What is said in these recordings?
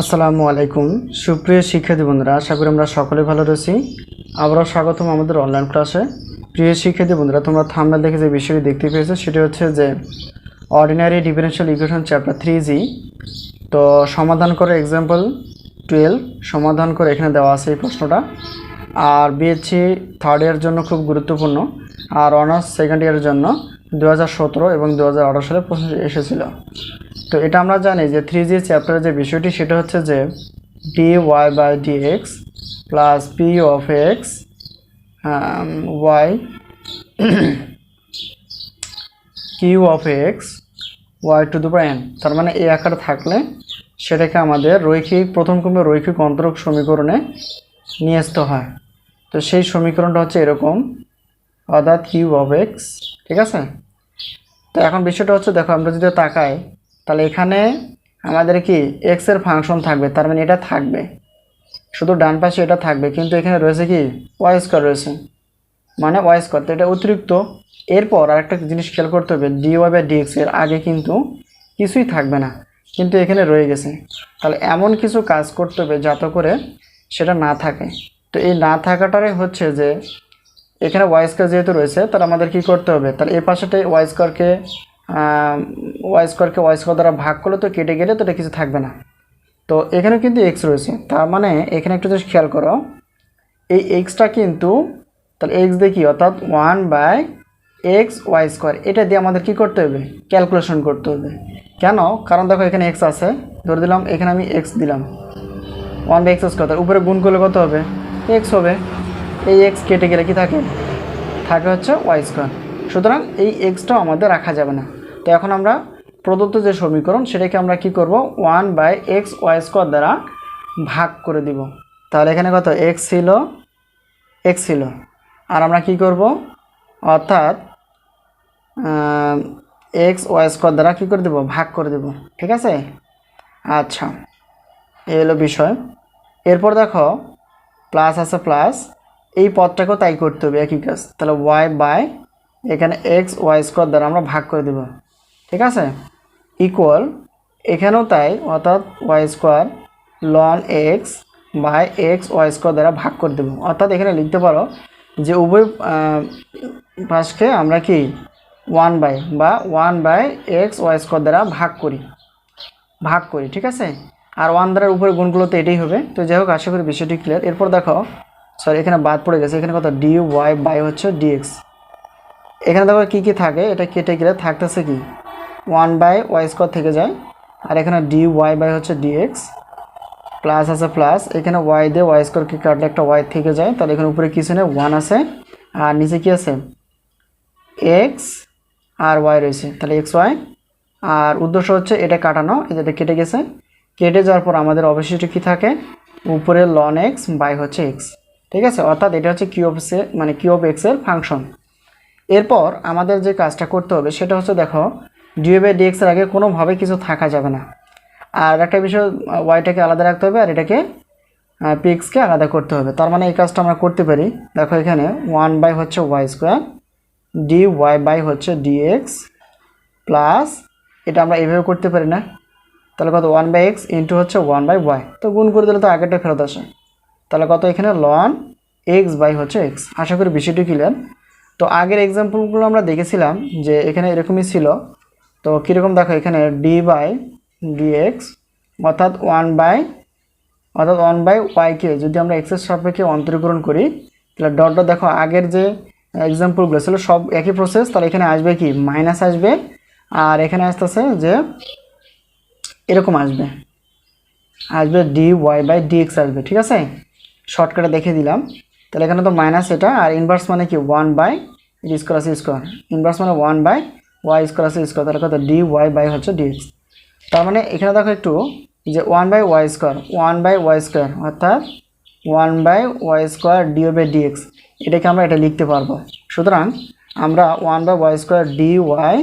আসসালামু আলাইকুম। সুপ্রিয় শিক্ষার্থী বন্ধুরা, আশা করি আমরা সকলে ভালো রয়েছি। আবারও স্বাগতম আমাদের অনলাইন ক্লাসে প্রিয় শিক্ষার্থী বন্ধুরা, তোমরা থাম্বেল দেখে যে বিষয়টি দেখতে পেয়েছ, সেটি হচ্ছে যে ordinary differential equation chapter three জি তো সমাধান করে এক্সাম্পল টুয়েলভ সমাধান করে এখানে দেওয়া আছে এই প্রশ্নটা। আর বিএসসি থার্ড ইয়ারের জন্য খুব গুরুত্বপূর্ণ, আর অনার্স সেকেন্ড ইয়ারের জন্য। দু হাজার সতেরো এবং দু হাজার আঠারো সালে প্রশ্ন এসেছিল। তো এটা আমরা জানি যে থ্রি জি চ্যাপ্টারের যে বিষয়টি, সেটা হচ্ছে যে D Y by D X plus P of X Y Q of X Y to the N তার মানে এই আকারে থাকলে সেটাকে আমাদের রৈখিক, প্রথম ক্রমে রৈখিক অন্তরক সমীকরণে নিয়ে আসতে হয়। তো সেই সমীকরণটা হচ্ছে এরকম, অর্থাৎ কিউ অফ এক্স ঠিক আছে? তো এখন বিষয়টা হচ্ছে, দেখো আমরা যদি তাকাই, তাহলে এখানে আমাদের কি এক্সের ফাংশন থাকবে, তার মানে এটা থাকবে। শুধু ডান পাশে এটা থাকবে, কিন্তু এখানে রয়েছে কি? ওয়াই স্কোয়ার রয়েছে। মানে ওয়াই স্কোয়ার তো এটা অতিরিক্ত। এরপর আরেকটা জিনিস খেয়াল করতে হবে ডি ওয়াই বাই ডিএক্স এর আগে কিন্তু কিছুই থাকবে না, কিন্তু এখানে রয়ে গেছে। তাহলে এমন কিছু কাজ করতে হবে যাতে করে সেটা না থাকে। তো এই না থাকাটাই হচ্ছে যে এখানে ওয়াই স্কোয়ার যেহেতু রয়েছে, তাহলে আমাদের কি করতে হবে? তাহলে এই পাশেটাই ওয়াই স্কোয়ারকে ওয়াই স্কোয়ারকে ওয়াই স্কোয়ার দ্বারা ভাগ করলে তো কেটে গেলে তো এটা কিছু থাকবে না। তো এখানে কিন্তু এক্স রয়েছে। তার মানে এখানে একটু জাস্ট খেয়াল করো, এই এক্সটা কিন্তু, তাহলে এক্স দিয়ে অর্থাৎ one by X Y square এটা দিয়ে আমাদের কি করতে হবে? ক্যালকুলেশন করতে হবে। কেন? কারণ দেখো এখানে এক্স আছে, ধরে দিলাম, এখানে আমি এক্স দিলাম। ওয়ান বাই এক্স স্কোয়ার তার উপরে গুণ করলে কত হবে? এক্স হবে। এই এক্স কেটে গেলে কি থাকে? থাকে হচ্ছে ওয়াই স্কোয়ার সুতরাং এই এক্সটাও আমাদের রাখা যাবে না। তো এখন আমরা প্রদত্ত যে সমীকরণ, সেটাকে আমরা কি করব? One by X Y square দ্বারা ভাগ করে দিব। তাহলে এখানে কত? এক্স ছিল এক্স ছিল। আর আমরা কি করব? অর্থাৎ এক্স ওয়াই স্কোয়ার দ্বারা কী করে দেবো? ভাগ করে দেব। ঠিক আছে? আচ্ছা। এই হলো বিষয়। এরপর দেখো প্লাস আছে প্লাস এই পদটাকেও তাই করতে হবে, একই কাজ। তাহলে ওয়াই বাই এখানে এক্স ওয়াই স্কোয়ার দ্বারা আমরা ভাগ করে দেব। ঠিক আছে? ইকুয়াল এখানেও তাই, অর্থাৎ Y square ln X by X Y square দ্বারা ভাগ করে দেবো। অর্থাৎ এখানে লিখতে পারো যে উভয় পাশকে আমরা কি? ওয়ান বাই বা one by X Y square দ্বারা ভাগ করি। ভাগ করি, ঠিক আছে? আর ওয়ান দ্বারার উপরে গুণগুলো তো এটাই হবে। তো যাই হোক, আশা করি বিষয়টি ক্লিয়ার এরপর দেখো সরি এখানে বাদ পড়ে গেছে। এখানে কত? ডি ওয়াই বাই হচ্ছে ডিএক্স এখানে দেখো কী কী থাকে? এটা কেটে গেলে থাকতেছে কি? ওয়ান বাই ওয়াই স্কোয়ার থেকে যায়। আর এখানে ডি ওয়াই বাই হচ্ছে ডিএক্স প্লাস আছে প্লাস এখানে ওয়াই দিয়ে ওয়াই স্কোয়ারকে কাটলে একটা ওয়াই থেকে যায়। তাহলে এখানে উপরে কিছু নেই ওয়ান আছে। আর নিচে কি আছে? এক্স আর ওয়াই রয়েছে। তাহলে এক্স ওয়াই আর উদ্দেশ্য হচ্ছে এটা কাটানো, এই যেটা কেটে গেছে। কেটে যাওয়ার পর আমাদের অবশিষ্ট কী থাকে? উপরে লন এক্স বাই হচ্ছে এক্স ঠিক আছে? অর্থাৎ এটা হচ্ছে কিউব সে মানে কিউব এক্সের ফাংশন। এরপর আমাদের যে কাজটা করতে হবে সেটা হচ্ছে দেখো ডিও বাই ডিএক্সের আগে কোনোভাবে কিছু থাকা যাবে না। আর একটা বিষয় ওয়াইটাকে আলাদা রাখতে হবে আর এটাকে পিক্সকে আলাদা করতে হবে। তার মানে এই কাজটা আমরা করতে পারি। দেখো এখানে ওয়ান বাই হচ্ছে Y square D Y by হচ্ছে ডিএক্স প্লাস এটা আমরা এইভাবে করতে পারি না। তাহলে কত? ওয়ান বাই এক্স ইন্টু হচ্ছে ওয়ান বাই ওয়াই তো গুণ করে দিলে তো আগেরটা ফেরত আসে। তাহলে কত এখানে? লন এক্স বাই হচ্ছে এক্স আশা করি বিষয়টি ক্লিয়ার তো আগের এক্সাম্পলগুলো আমরা দেখেছিলাম যে এখানে এরকমই ছিল। তো কীরকম? দেখো এখানে ডি বাই ডিএক্স অর্থাৎ ওয়ান বাই অর্থাৎ ওয়ান বাই ওয়াইকে যদি আমরা এক্সের সাপেক্ষে অন্তরীকরণ করি, তাহলে ডট দেখো, আগের যে এক্সাম্পলগুলো ছিল, সব একই প্রসেস তাহলে এখানে আসবে কি? মাইনাস আসবে। আর এখানে আসতেছে যে এরকম আসবে। আসবে ডি ওয়াই বাই ডিএক্স আসবে, ঠিক আছে? শর্টকাটে দেখে দিলাম। তাহলে এখানে তো মাইনাস এটা, আর ইনভার্স মানে কি? ওয়ান বাই স্কোয়ার আছে স্কোয়ার ইনভার্স মানে ওয়ান বাই ওয়াই স্কোয়ার আছে স্কোয়ার তাহলে কত? ডি ওয়াই বাই হচ্ছে ডিএক্স তার মানে এখানে দেখো একটু যে one by Y square one by Y square অর্থাৎ one by Y square D Y by D X এটাকে আমরা এটা লিখতে পারব। সুতরাং আমরা one by Y square D Y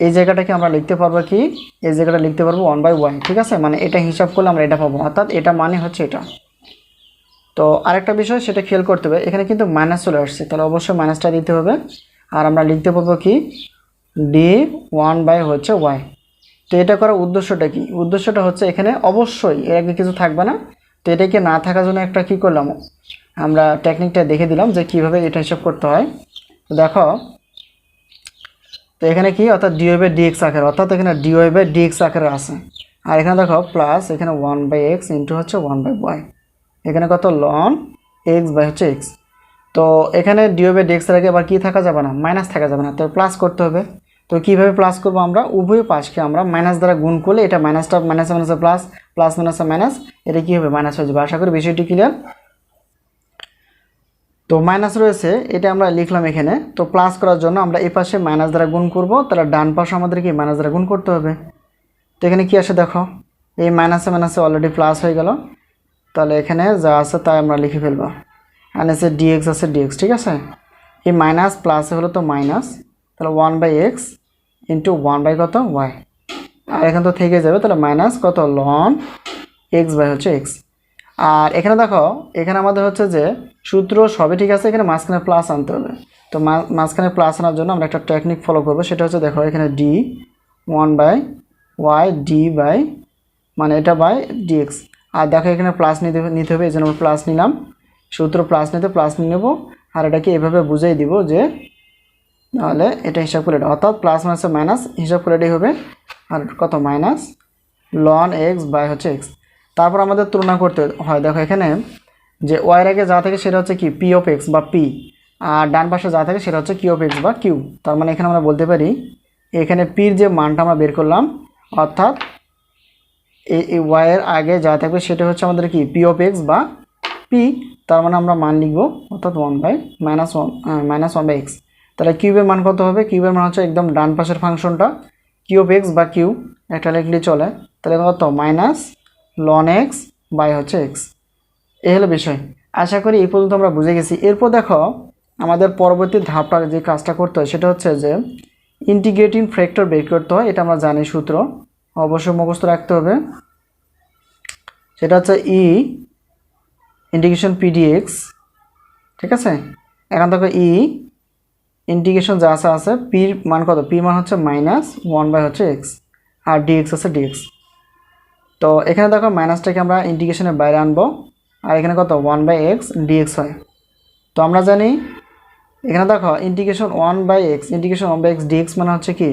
এই জায়গাটাকে আমরা লিখতে পারব কি? এই জায়গাটা লিখতে পারব ওয়ান বাই ওয়াই ঠিক আছে? মানে এটা হিসাব করলে আমরা এটা পাবো। অর্থাৎ এটা মানে হচ্ছে এটা। তো আরেকটা বিষয় সেটা খেয়াল করতে হবে, এখানে কিন্তু মাইনাস চলে আসছে, তাহলে অবশ্যই মাইনাসটা দিতে হবে। আর আমরা লিখতে পারব কি? ডি ওয়ান বাই হচ্ছে ওয়াই তো এটা করার উদ্দেশ্যটা কি? উদ্দেশ্যটা হচ্ছে এখানে অবশ্যই এর আগে কিছু থাকবে না। তো এটাকে না থাকার জন্য একটা কি করলাম? আমরা টেকনিকটা দেখে দিলাম যে কীভাবে এটা হিসাব করতে হয়। দেখো তো এখানে কি? অর্থাৎ ডিওয়াই বাই ডিএক্স আকারে। অর্থাৎ এখানে ডিওয়াই বাই ডিএক্স আকারে আছে। আর এখানে দেখো প্লাস এখানে ওয়ান বাই এক্স ইন্টু হচ্ছে ওয়ান বাই ওয়াই এখানে কত? লন এক্স বাই হচ্ছে এক্স তো এখানে ডিও বাই ডিএক্সের আগে আবার কী থাকা যাবে না? মাইনাস থাকা যাবে না। তো প্লাস করতে হবে। তো কীভাবে প্লাস করব আমরা? উভয় পাশকে আমরা মাইনাস দ্বারা গুণ করলে এটা মাইনাসটা মাইনাসে মাইনাসে প্লাস প্লাস মাইনাসে মাইনাস এটা কী হবে? মাইনাস হয়ে যাবে। আশা করি বিষয়টি ক্লিয়ার তো মাইনাস রয়েছে, এটা আমরা লিখলাম এখানে। তো প্লাস করার জন্য আমরা এই পাশে মাইনাস দ্বারা গুণ করব, তাহলে ডান পাশে আমাদেরকে মাইনাস দ্বারা গুণ করতে হবে। তো এখানে কি আসে দেখো, এই মাইনাসে মাইনাসে অলরেডি প্লাস হয়ে গেল। তাহলে এখানে যা আছে তাই আমরা লিখে ফেলব। আর আছে ডিএক্স আছে ডিএক্স ঠিক আছে? এই মাইনাস প্লাসে হলো তো মাইনাস তাহলে one by X into one by কত? ওয়াই আর এখানে তো থেকে যাবে, তাহলে মাইনাস কত? লন এক্স বাই হচ্ছে এক্স আর এখানে দেখো, এখানে আমাদের হচ্ছে যে সূত্র সবই ঠিক আছে, এখানে মাঝখানে প্লাস আনতে হবে। তো মাঝখানে প্লাস আনার জন্য আমরা একটা টেকনিক ফলো করব, সেটা হচ্ছে দেখো, এখানে D one by Y D by মানে এটা বাই ডিএক্স আর দেখো, এখানে প্লাস নিতে নিতে হবে, এই জন্য আমরা প্লাস নিলাম। সূত্র প্লাস নিতে প্লাস নিয়ে নেব। আর এটাকে এভাবে বুঝিয়ে দিব যে তাহলে এটা হিসাব করে অর্থাৎ প্লাস মাইনাসে মাইনাস হিসাব করে এটাই হবে। আর কত? মাইনাস লন এক্স বাই হচ্ছে এক্স তারপর আমাদের তুলনা করতে হয়। দেখো এখানে যে ওয়াইয়ের আগে যা থাকে সেটা হচ্ছে কি? পি অফ এক্স বা পি আর ডান পাশে যা থাকে সেটা হচ্ছে কিউ অফ এক্স বা কিউ তার মানে এখানে আমরা বলতে পারি, এখানে পির যে মানটা আমরা বের করলাম, অর্থাৎ এই ওয়াইয়ের আগে যা থাকবে সেটা হচ্ছে আমাদের কি? পি অফ এক্স বা পি তার মানে আমরা মান লিখব, অর্থাৎ one by minus one minus one by X তাহলে কিউবের মান কত হবে? কিউবের মান হচ্ছে একদম ডান পাশের ফাংশনটা কিউ অফ এক্স বা কিউ একটা লিখলে চলে। তাহলে কত? মাইনাস লন এক্স বাই হচ্ছে এক্স এই হলো বিষয়। আশা করি এই পর্যন্ত আমরা বুঝে গেছি। এরপর দেখো, আমাদের পরবর্তী ধাপটা যে কাজটা করতে হয়, সেটা হচ্ছে যে ইন্টিগ্রেটিং ফ্যাক্টর বের করতে হয়, এটা আমরা জানি সূত্র। অবশ্যই মুখস্থ রাখতে হবে। সেটা হচ্ছে ই ইন্টিগ্রেশন পিডিএক্স ঠিক আছে? এখন দেখো ই ইন্টিগ্রেশন যা আছে আছে পির মান কত? পি মান হচ্ছে মাইনাস ওয়ান বাই হচ্ছে এক্স আর ডিএক্স আছে ডিএক্স তো এখানে দেখো মাইনাসটাকে আমরা ইন্টিগ্রেশনের বাইরে আনব, আর এখানে কত? ওয়ান বাই এক্স ডিএক্স হয়। তো আমরা জানি, এখানে দেখো integration one by X integration one by X D X মানে হচ্ছে কি?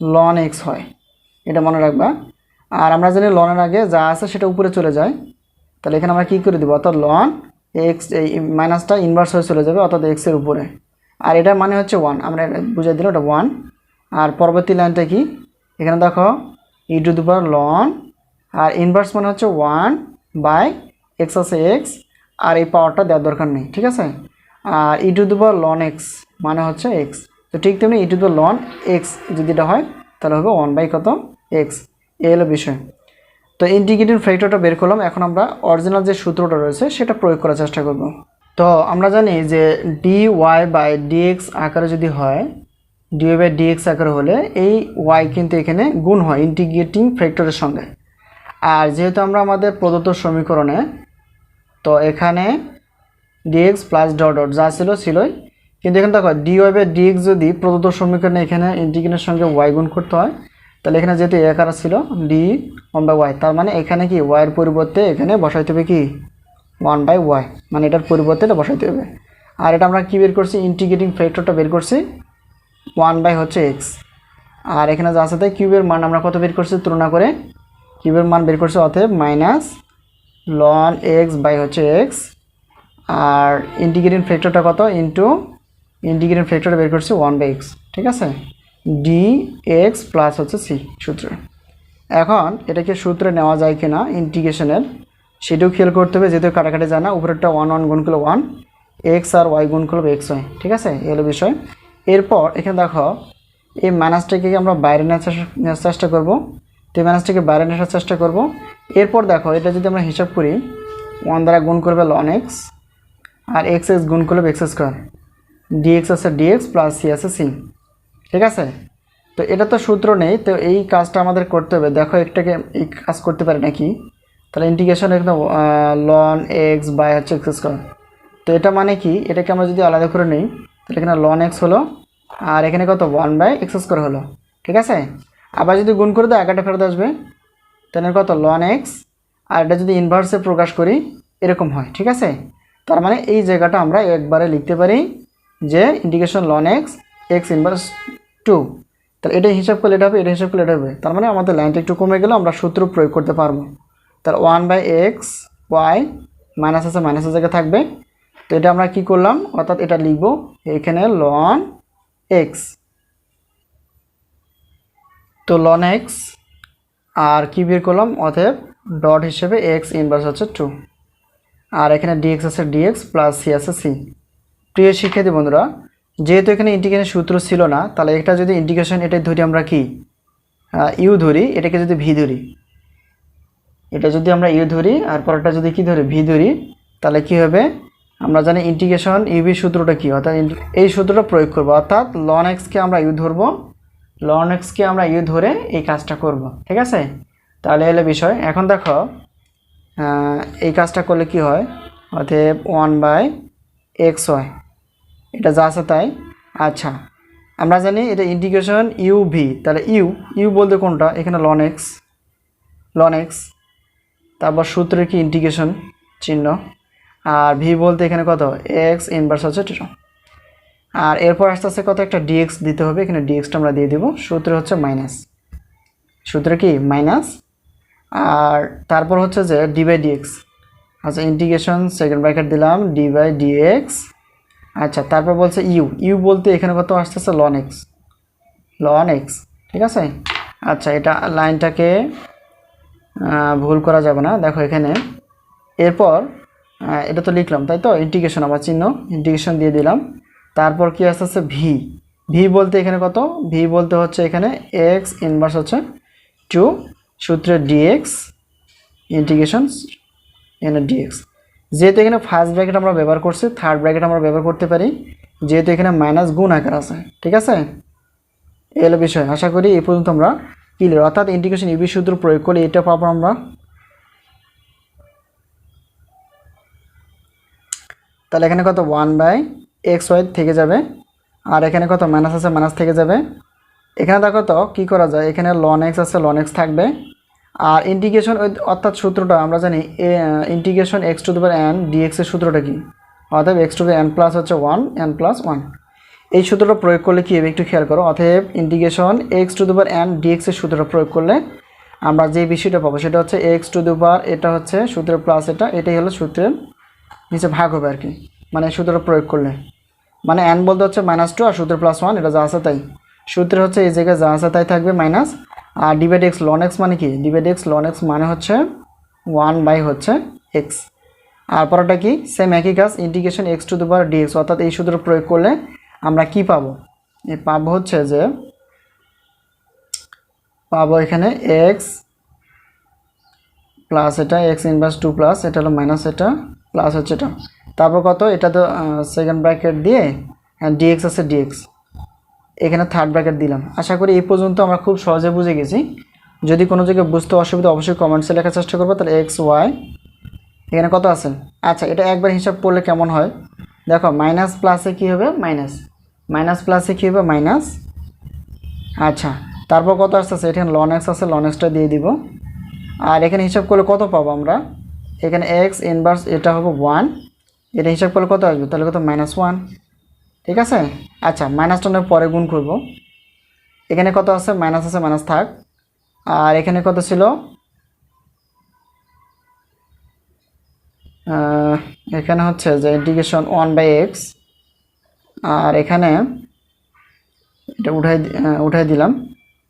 লন এক্স হয়। এটা মনে রাখবা। আর আমরা জানি লনের আগে যা আছে সেটা উপরে চলে যায়। তাহলে এখানে আমরা কী করে দেবো? অর্থাৎ লন এক্স এই মাইনাসটা ইনভার্স হয়ে চলে যাবে অর্থাৎ এক্সের উপরে। আর এটার মানে হচ্ছে ওয়ান আমরা বুঝিয়ে দিলাম ওটা ওয়ান আর পরবর্তী লাইনটা কি? এখানে দেখো ই টু লন আর ইনভার্স মানে হচ্ছে ওয়ান বাই এক্স আছে এক্স আর এই পাওয়ারটা দেওয়ার দরকার নেই, ঠিক আছে? আর e to the power ln x মানে হচ্ছে এক্স তো ঠিক তেমনি e to the ln x যদি এটা হয়, তাহলে হবে ওয়ান বাই কত? এক্স এ হলো বিষয়। তো ইন্টিগ্রেটিং ফ্যাক্টরটা বের করলাম। এখন আমরা অরিজিনাল যে সূত্রটা রয়েছে, সেটা প্রয়োগ করার চেষ্টা করব। তো আমরা জানি যে ডি ওয়াই বাই ডিএক্স আকারে যদি হয় ডিওয়াই বাই ডিএক্স আকারে হলে এই ওয়াই কিন্তু এখানে গুণ হয় ইন্টিগ্রেটিং ফ্যাক্টরের সঙ্গে। আর যেহেতু আমরা আমাদের প্রদত্ত সমীকরণে, তো এখানে ডিএক্স প্লাস ডট ডট যা ছিল, ছিলই। কিন্তু এখানে দেখো ডিওয়াই বাই ডিএক্স যদি প্রদত্ত সমীকরণে এখানে ইন্টিগ্রেশনের সঙ্গে ওয়াই গুণ করতে হয়, তাহলে এখানে যেহেতু এ আকার ছিল ডি ওয়ান বাই ওয়াই তার মানে এখানে কি ওয়াইয়ের পরিবর্তে এখানে বসাইতে হবে কি? ওয়ান বাই ওয়াই মানে এটার পরিবর্তে এটা বসাইতে হবে। আর এটা আমরা কি বের করছি? ইন্টিগ্রেটিং ফ্যাক্টরটা বের করছি ওয়ান বাই হচ্ছে এক্স আর এখানে যা তাই কিউবের মান আমরা কত বের করছি? তুলনা করে কিউবের মান বের করছে অতএব মাইনাস লন এক্স বাই হচ্ছে এক্স আর ইন্টিগ্রেটিং ফ্যাক্টরটা কত? ইন্টু ইন্টিগ্রেটিং ফ্যাক্টরটা বের করছি ওয়ান বাই এক্স ঠিক আছে? ডি এক্স প্লাস হচ্ছে সি সূত্রে। এখন এটাকে সূত্রে নেওয়া যায় কি না ইন্টিগ্রেশনের সেটাও খেয়াল করতে হবে, যেহেতু কাটাকাটি জানা, উপরেরটা ওয়ান ওয়ান গুণ করলে ওয়ান এক্স আর ওয়াই গুণ করলে এক্স হয় ঠিক আছে? এই হলো বিষয়। এরপর এখানে দেখো, এই মাইনাসটাকে আমরা বাইরে নেওয়ার চেষ্টা করব? তো এই বাইরে নেওয়ার চেষ্টা করব। এরপর দেখো, এটা যদি আমরা হিসাব করি ওয়ান দ্বারা গুণ করবে লন এক্স আর এক্স এক্স গুণ করবে এক্স স্কোয়ার ডিএক্স আছে ডিএক্স প্লাস সি আছে সি ঠিক আছে? তো এটা তো সূত্র নেই, তো এই কাজটা আমাদের করতে হবে। দেখো, একটাকে এই কাজ করতে পারে নাকি? তাহলে ইন্টিগ্রেশন এখানে লন এক্স বাই হচ্ছে এক্স স্কোয়ার তো এটা মানে কি? এটাকে আমরা যদি আলাদা করে নিই, তাহলে এখানে লন এক্স হলো, আর এখানে কত? ওয়ান বাই এক্স স্কোয়ার হলো। ঠিক আছে? আবার যদি গুণ করে দাও, একাটা ফেরত আসবে। তাহলে কত? লন এক্স আর এটা যদি ইনভার্সে প্রকাশ করি, এরকম হয়, ঠিক আছে? তার মানে এই জায়গাটা আমরা একবারে লিখতে পারি যে indication ln x x inverse two তাহলে এটা হিসাব করলে এটা হবে, এটা হিসাব করলে এটা হবে। তার মানে আমাদের লাইনটা একটু কমে গেলে আমরা সূত্র প্রয়োগ করতে পারব। তার one by x y minus আছে মাইনাসের জায়গায় থাকবে। তো এটা আমরা কি করলাম? অর্থাৎ এটা লিখব এখানে লন এক্স তো লন এক্স আর কি বের করলাম? অতএব ডট হিসেবে এক্স ইনভার্স হচ্ছে টু আর এখানে ডিএক্স আছে ডিএক্স প্লাস সি আছে সি প্রিয় শিক্ষার্থী বন্ধুরা, যেহেতু এখানে ইন্টিগ্রেশন সূত্র ছিল না, তাহলে এটা যদি ইন্টিগ্রেশন এটা ধরি আমরা কি? ইউ ধরি, এটাকে যদি ভি ধরি। এটা যদি আমরা ইউ ধরি, আর পরেরটা যদি কি ধরি? ভি ধরি, তাহলে কি হবে? আমরা জানি ইন্টিগ্রেশন ইউবি সূত্রটা কি? অর্থাৎ এই সূত্রটা প্রয়োগ করব। অর্থাৎ লন এক্সকে আমরা ইউ ধরবো। লন এক্সকে আমরা ইউ ধরে এই কাজটা করব, ঠিক আছে? তাহলে এলো বিষয়। এখন দেখো এই কাজটা করলে কি হয়? অতএব ওয়ান বাই এক্স হয় এটা যা আছে তাই। আচ্ছা আমরা জানি এটা ইন্টিগ্রেশন ইউ ভি তাহলে ইউ ইউ বলতে কোনটা? এখানে লন এক্স লন এক্স তারপর সূত্রের কি ইন্টিগ্রেশন চিহ্ন? আর ভি বলতে এখানে কত? এক্স ইনভার্স হচ্ছে আর এরপর আস্তে আস্তে কত একটা ডিএক্স দিতে হবে, এখানে ডিএক্সটা আমরা দিয়ে দেবো। সূত্র হচ্ছে মাইনাস সূত্র কি? মাইনাস আর তারপর হচ্ছে যে ডি বাই ডিএক্স আচ্ছা ইন্টিগ্রেশন সেকেন্ড ব্র্যাকেট দিলাম ডি বাই ডিএক্স আচ্ছা তারপর বলছে ইউ ইউ বলতে এখানে কত আসতেছে? লন এক্স লন এক্স ঠিক আছে? আচ্ছা এটা লাইনটাকে ভুল করা যাবে না। দেখো এখানে। এরপর এটা তো লিখলাম, তাই তো? ইন্টিগ্রেশন আমার চিহ্ন। ইন্টিগ্রেশন দিয়ে দিলাম। তারপর কি আসতে হচ্ছে ভি ভি বলতে এখানে কত? ভি বলতে হচ্ছে এখানে এক্স ইনভার্স হচ্ছে টু সূত্রে ডিএক্স ইন্টিগ্রেশন এখানে ডিএক্স যেহেতু এখানে ফার্স্ট ব্র্যাকেট আমরা ব্যবহার করছি থার্ড ব্র্যাকেট আমরা ব্যবহার করতে পারি, যেহেতু এখানে মাইনাস গুণ আকার আছে, ঠিক আছে? এই বিষয়। আশা করি এই পর্যন্ত আমরা ক্লিয়ার অর্থাৎ ইন্টিগ্রেশন ইবি সূত্র প্রয়োগ করলে এটা পাবো আমরা তাহলে এখানে কত? ওয়ান বাই এক্স ওয়াই থেকে যাবে। আর এখানে কত? মাইনাস আছে মাইনাস থেকে যাবে। এখানে দেখো তো, কী করা যায়? এখানে লন এক্স আছে লন এক্স থাকবে। আর ইন্টিগ্রেশন অর্থাৎ সূত্রটা, আমরা জানি ইন্টিগ্রেশন এক্স টু দুবার এন ডিএক্সের সূত্রটা কি? অতএব এক্স টু এন প্লাস হচ্ছে ওয়ান এন প্লাস ওয়ান এই সূত্রটা প্রয়োগ করলে কী হবে? একটু খেয়াল করো। অতএব ইন্টিগ্রেশন এক্স টু দুবার এন ডিএক্সের সূত্রটা প্রয়োগ করলে আমরা যে বিষয়টা পাবো, সেটা হচ্ছে এক্স টু দুবার এটা হচ্ছে সূত্রের প্লাস এটা, এটাই হলো সূত্রের নিচে ভাগ হবে আর কি। মানে সূত্রটা প্রয়োগ করলে। মানে এন বলতে হচ্ছে মাইনাস টু আর সূত্র প্লাস ওয়ান এটা যা আছে তাই। সূত্রে হচ্ছে এই জায়গায় যা আছে তাই থাকবে মাইনাস আর ডিভাইড এক্স লন এক্স মানে কি? ডিভাইড এক্স লন এক্স মানে হচ্ছে ওয়ান বাই হচ্ছে এক্স আর পরটা কি? সেম একই কাজ ইন্টিগ্রেশন এক্স টু দুবার ডিএক্স অর্থাৎ এই সূত্র প্রয়োগ করলে আমরা কি পাবো? এই পাবো হচ্ছে যে, পাবো এখানে এক্স প্লাস এটা এক্স ইনভার্স টু প্লাস এটা হলো মাইনাস এটা। প্লাস হচ্ছে এটা। তারপর কত? এটা তো সেকেন্ড ব্র্যাকেট দিয়ে ডিএক্স আছে ডিএক্স এখানে থার্ড ব্র্যাকেট দিলাম। আশা করি এই পর্যন্ত আমরা খুব সহজে বুঝে গেছি। যদি কোনো জায়গায় বুঝতে অসুবিধা অবশ্যই কমেন্টসে লেখার চেষ্টা করব। তাহলে এক্স ওয়াই এখানে কত আছে? আচ্ছা এটা একবার হিসাব করলে কেমন হয়? দেখো মাইনাস প্লাসে কী হবে? মাইনাস মাইনাস প্লাসে কী হবে? মাইনাস আচ্ছা তারপর কত আসতেছে? এখানে লন এক্স আছে লন এক্সটা দিয়ে দিব। আর এখানে হিসাব করলে কত পাবো আমরা? এখানে এক্স ইনভার্স এটা হবে ওয়ান এটা হিসাব করলে কত আসবে? তাহলে কত? মাইনাস ওয়ান ঠিক আছে? আচ্ছা মাইনাসটা নয় পরে গুণ করব। এখানে কত আছে? মাইনাস আছে মাইনাস থাক। আর এখানে কত ছিল? এখানে হচ্ছে যে ইন্টিগ্রেশন ওয়ান বাই এক্স আর এখানে এটা উঠাই উঠাই দিলাম।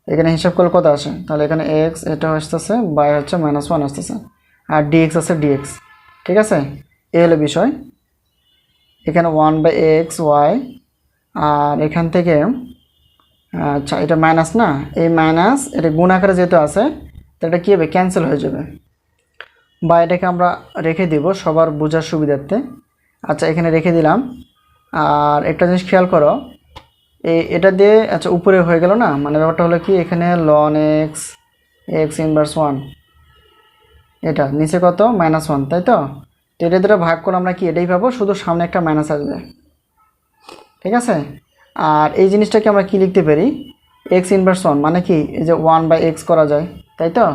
এখানে হিসাব করলে কত আসে? তাহলে এখানে এক্স এটা আসতেছে বাই হচ্ছে মাইনাস ওয়ান আসতেছে। আর ডিএক্স আছে ডিএক্স ঠিক আছে? এ হলো বিষয়। এখানে ওয়ান বাই এক্স ওয়াই আর এখান থেকে আচ্ছা এটা মাইনাস না? এই মাইনাস এটা গুণ আকারে যেহেতু আছে তো এটা কী হবে? ক্যান্সেল হয়ে যাবে। বা এটাকে আমরা রেখে দিব সবার বোঝার সুবিধার্থে। আচ্ছা এখানে রেখে দিলাম। আর একটা জিনিস খেয়াল করো, এই এটা দিয়ে আচ্ছা উপরে হয়ে গেল না? মানে ব্যাপারটা হলো কি, এখানে ln x x inverse one এটা, নিচে কত? মাইনাস ওয়ান তাই তো? তো এটা দ্বারা ভাগ করে আমরা কি এটাই পাবো? শুধু সামনে একটা মাইনাস আসবে। ঠিক আছে? আর এই জিনিসটাকে আমরা কি লিখতে পারি? এক্স ইনভার্স ওয়ান মানে কি? এই যে ওয়ান বাই এক্স করা যায়, তাই তো?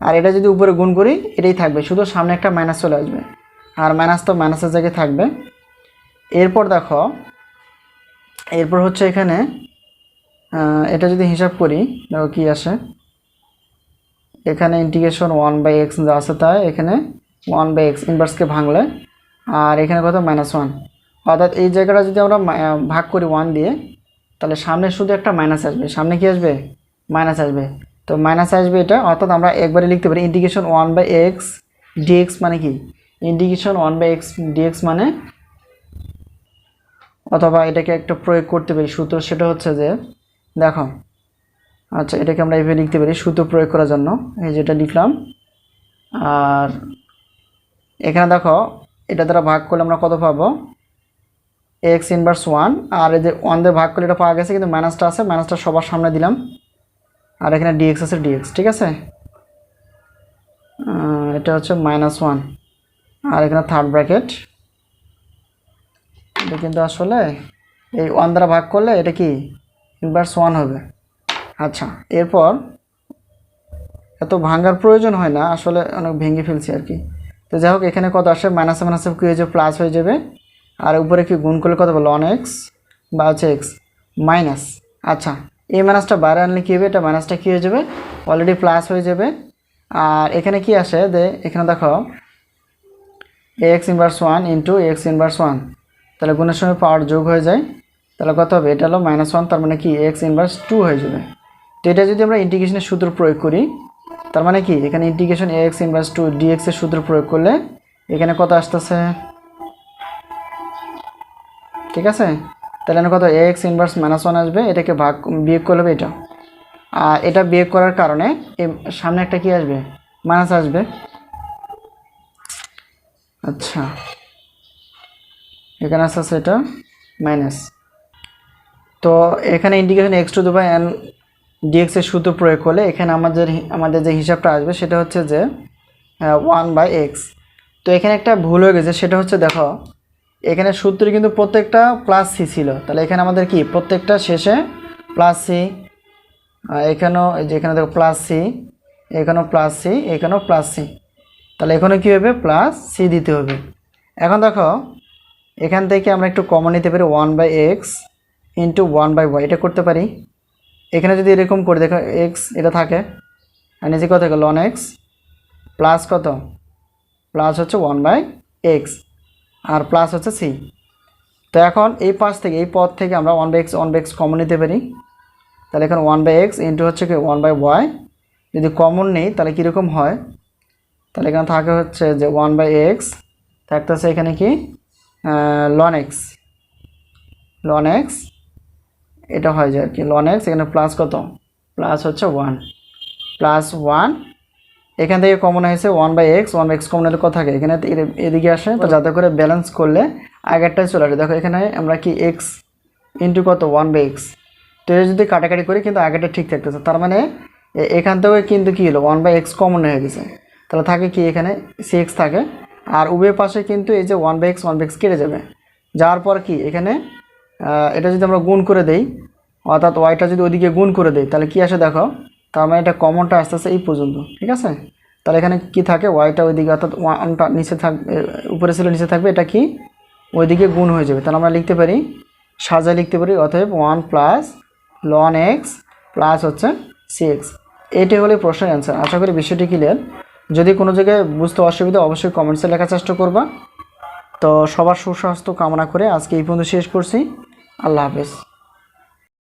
আর এটা যদি উপরে গুণ করি, এটাই থাকবে। শুধু সামনে একটা মাইনাস চলে আসবে। আর মাইনাস তো মাইনাসের জায়গায় থাকবে। এরপর দেখো, এরপর হচ্ছে এখানে এটা যদি হিসাব করি, দেখো কি আসে? এখানে ইন্টিগ্রেশন ওয়ান বাই এক্স যা আছে তাই এখানে ওয়ান বাই এক্স ইনভার্সকে ভাঙলে, আর এখানে কত? মাইনাস ওয়ান অর্থাৎ এই জায়গাটা যদি আমরা ভাগ করি ওয়ান দিয়ে, তাহলে সামনে শুধু একটা মাইনাস আসবে। সামনে কি আসবে? মাইনাস আসবে। তো মাইনাস আসবে এটা, অর্থাৎ আমরা একবারে লিখতে পারি integration one by x dx মানে কি? Integration one by x dx মানে অথবা এটাকে একটা প্রয়োগ করতে পারি সূত্র, সেটা হচ্ছে যে, দেখো আচ্ছা এটাকে আমরা এইভাবে লিখতে পারি সূত্র প্রয়োগ করার জন্য। এই যেটা লিখলাম, আর এখানে দেখো, এটা দ্বারা ভাগ করলে আমরা কত পাবো? এক্স ইনভার্স ওয়ান আর এই যে ওয়ান দিয়ে ভাগ করলে এটা পাওয়া গেছে, কিন্তু মাইনাসটা আছে, মাইনাসটা সবার সামনে দিলাম। আর এখানে ডিএক্স আছে ডিএক্স ঠিক আছে? এটা হচ্ছে মাইনাস ওয়ান আর এখানে থার্ড ব্র্যাকেট এটা কিন্তু আসলে এই ওয়ান দ্বারা ভাগ করলে এটা কি? ইনভার্স ওয়ান হবে। আচ্ছা এরপর? এত ভাঙার প্রয়োজন হয় না, আসলে অনেক ভেঙে ফেলছি আর কি। তো যাই হোক, এখানে কত আসে? মাইনাসে মাইনাসে কী হয়ে যাবে প্লাস হয়ে যাবে। আর উপরে কি গুণ করলে কত হবে? লন এক্স বা হচ্ছে এক্স মাইনাস আচ্ছা এই মাইনাসটা বাইরে আনলে কী হবে? এটা মাইনাসটা কী হয়ে যাবে? অলরেডি প্লাস হয়ে যাবে। আর এখানে কি আসে? যে এখানে দেখো। X inverse one into x inverse one তাহলে গুণের সময় পাওয়ার যোগ হয়ে যায়। তাহলে কত হবে? এটা হলো মাইনাস ওয়ান তার মানে কি? এক্স ইনভার্স টু হয়ে যাবে। তো এটা যদি আমরা ইন্টিগ্রেশনের সূত্র প্রয়োগ করি, তার মানে কি? এখানে integration x inverse two dx এর সূত্র প্রয়োগ করলে এখানে কত আসতেছে? ঠিক আছে? তাহলে কত? এক্স ইনভার্স মাইনাস ওয়ান আসবে, এটাকে ভাগ, বিয়োগ করলে এটা। আর এটা বিয়োগ করার কারণে এই সামনে একটা কি আসবে? মাইনাস আসবে। আচ্ছা। এখানে আসতে আছে এটা মাইনাস তো এখানে integration x two by n dx এর সূত্র প্রয়োগ করলে এখানে আমাদের আমাদের যে হিসাবটা আসবে সেটা হচ্ছে যে ওয়ান বাই এক্স তো এখানে একটা ভুল হয়ে গেছে, সেটা হচ্ছে দেখো, এখানে সূত্রে কিন্তু প্রত্যেকটা প্লাস সি ছিল। তাহলে এখানে আমাদের কি? প্রত্যেকটা শেষে প্লাস সি এখানেও যে এখানে দেখো প্লাস সি এখানেও প্লাস সি এখানেও প্লাস সি তাহলে এখানে কী হবে? প্লাস সি দিতে হবে। এখন দেখো, এখান থেকে আমরা একটু কমন নিতে পারি one by x into one by y এটা করতে পারি? এখানে যদি এরকম করে দেখো এক্স এটা থাকে আর নিচে কত থাকে লন এক্স প্লাস কত? প্লাস হচ্ছে ওয়ান বাই এক্স আর প্লাস হচ্ছে সি তো এখন এই পাশ থেকে, এই পদ থেকে আমরা one by x one by x common নিতে পারি। তাহলে এখন ওয়ান বাই এক্স ইন্টু হচ্ছে কি ওয়ান বাই ওয়াই যদি কমন নেই, তাহলে কীরকম হয়? তাহলে এখানে থাকে হচ্ছে যে ওয়ান বাই এক্স থাকতেছে এখানে কি? লন এক্স লন এক্স এটা হয়ে যায় কি? লন এক্স এখানে প্লাস কত? প্লাস হচ্ছে ওয়ান প্লাস ওয়ান এখান থেকে কমন হয়েছে one by x one x common কত থাকে? এখানে এদিকে আসে, তো যাতে করে ব্যালেন্স করলে আগেরটাই চলে আসে। দেখো, এখানে আমরা কি এক্স ইন্টু কত? ওয়ান বাই এক্স তো যদি কাটাকাটি করি, কিন্তু আগেরটা ঠিক থাকতেছে। তার মানে এখান থেকে কিন্তু কী হলো? ওয়ান বাই এক্স কমন হয়ে গেছে। তাহলে থাকে কি এখানে? সি এক্স থাকে। আর উভয় পাশে কিন্তু এই যে one by x one by x কেটে যাবে। যাওয়ার পর কি? এখানে এটা যদি আমরা গুণ করে দেই, অর্থাৎ ওয়াইটা যদি ওদিকে গুণ করে দেই, তাহলে কি আসে দেখো? তার মানে এটা কমনটা আসতে আসতে এই পর্যন্ত, ঠিক আছে? তাহলে এখানে কি থাকে? ওয়াইটা ওইদিকে, অর্থাৎ ওয়ানটা নিচে থাক উপরে ছিল, নিচে থাকবে, এটা কি? ওইদিকে গুণ হয়ে যাবে। তাহলে আমরা লিখতে পারি, সাজায় লিখতে পারি, অতএব one plus ln x plus হচ্ছে সি এক্স এটি হলো প্রশ্নের অ্যান্সার আশা করি বিষয়টি ক্লিয়ার যদি কোনো জায়গায় বুঝতে অসুবিধা অবশ্যই কমেন্টসে লেখার চেষ্টা করবা। তো সবার সুস্বাস্থ্য কামনা করে আজকে এই পর্যন্ত শেষ করছি। আল্লাহ হাফেজ।